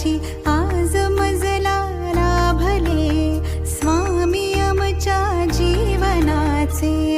आकाशी आज मजला भले स्वामी आमच्या जीवनाचे